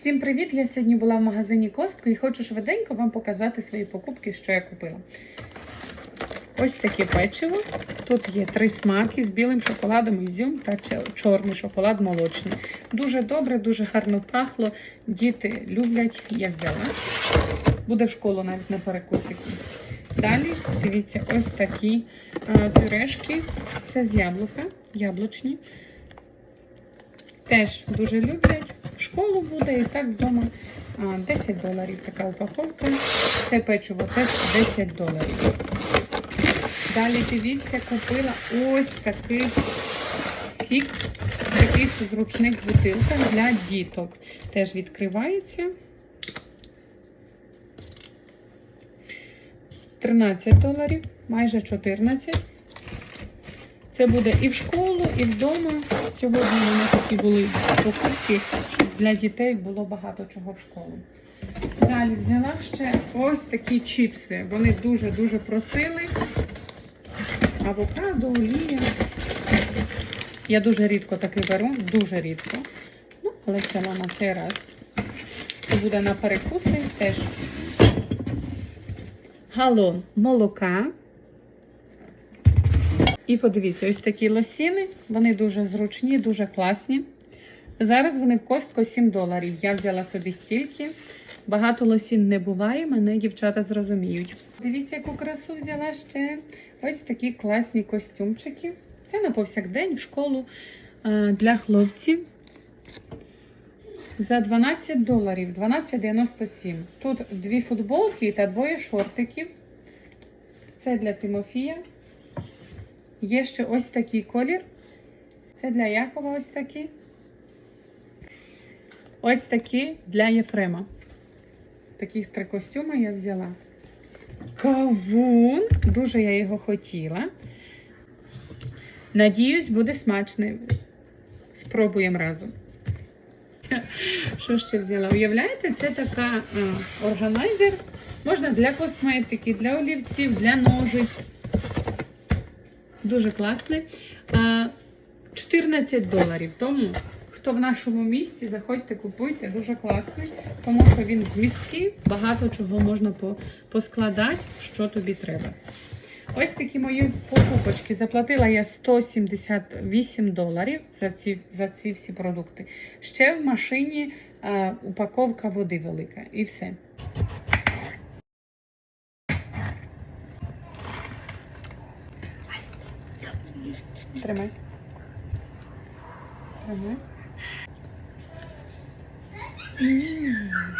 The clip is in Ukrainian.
Всім привіт! Я сьогодні була в магазині Костко і хочу швиденько вам показати свої покупки, що я купила. Ось таке печиво. Тут є три смаки з білим шоколадом, ізюм та чорний шоколад молочний. Дуже добре, дуже гарно пахло. Діти люблять, я взяла. Буде в школу навіть на перекусику. Далі, дивіться, ось такі е, пюрешки. Це з яблука, яблучні. Теж дуже люблять. В школу буде і так вдома 10 доларів така упаковка. Це печиво теж 10 доларів. Далі дивіться, купила ось такий сік в таких зручних бутилках для діток. Теж відкривається. 13 доларів, майже 14. Це буде і в школу, і вдома. Сьогодні у мене такі були покупки, щоб для дітей було багато чого в школу. Далі взяла ще ось такі чіпси. Вони дуже-дуже просили. Авокадо, олія. Я дуже рідко таки беру, дуже рідко. Ну, але взяла на цей раз. Це буде на перекуси теж. Галон молока. І подивіться, ось такі лосіни. Вони дуже зручні, дуже класні. Зараз вони в костко 7 доларів. Я взяла собі стільки. Багато лосін не буває, мене дівчата зрозуміють. Дивіться, яку красу взяла ще. Ось такі класні костюмчики. Це на повсякдень в школу для хлопців. За 12 доларів, 12,97. Тут дві футболки та двоє шортиків. Це для Тимофія. Є ще ось такий колір. Це для Якова ось такі. Ось такі для Єфрема. Таких три костюми я взяла. Кавун. Дуже я його хотіла. Надіюсь, буде смачний. Спробуємо разом. Що ще взяла? Уявляєте, це така а, органайзер. Можна для косметики, для олівців, для ножиць. Дуже класний. 14 доларів. Тому, хто в нашому місті, заходьте, купуйте. Дуже класний, тому що він міський, багато чого можна поскладати, що тобі треба. Ось такі мої покупочки. Заплатила я 178 доларів за ці, за ці всі продукти. Ще в машині а, упаковка води велика. І все. Тримай. Тримай. М.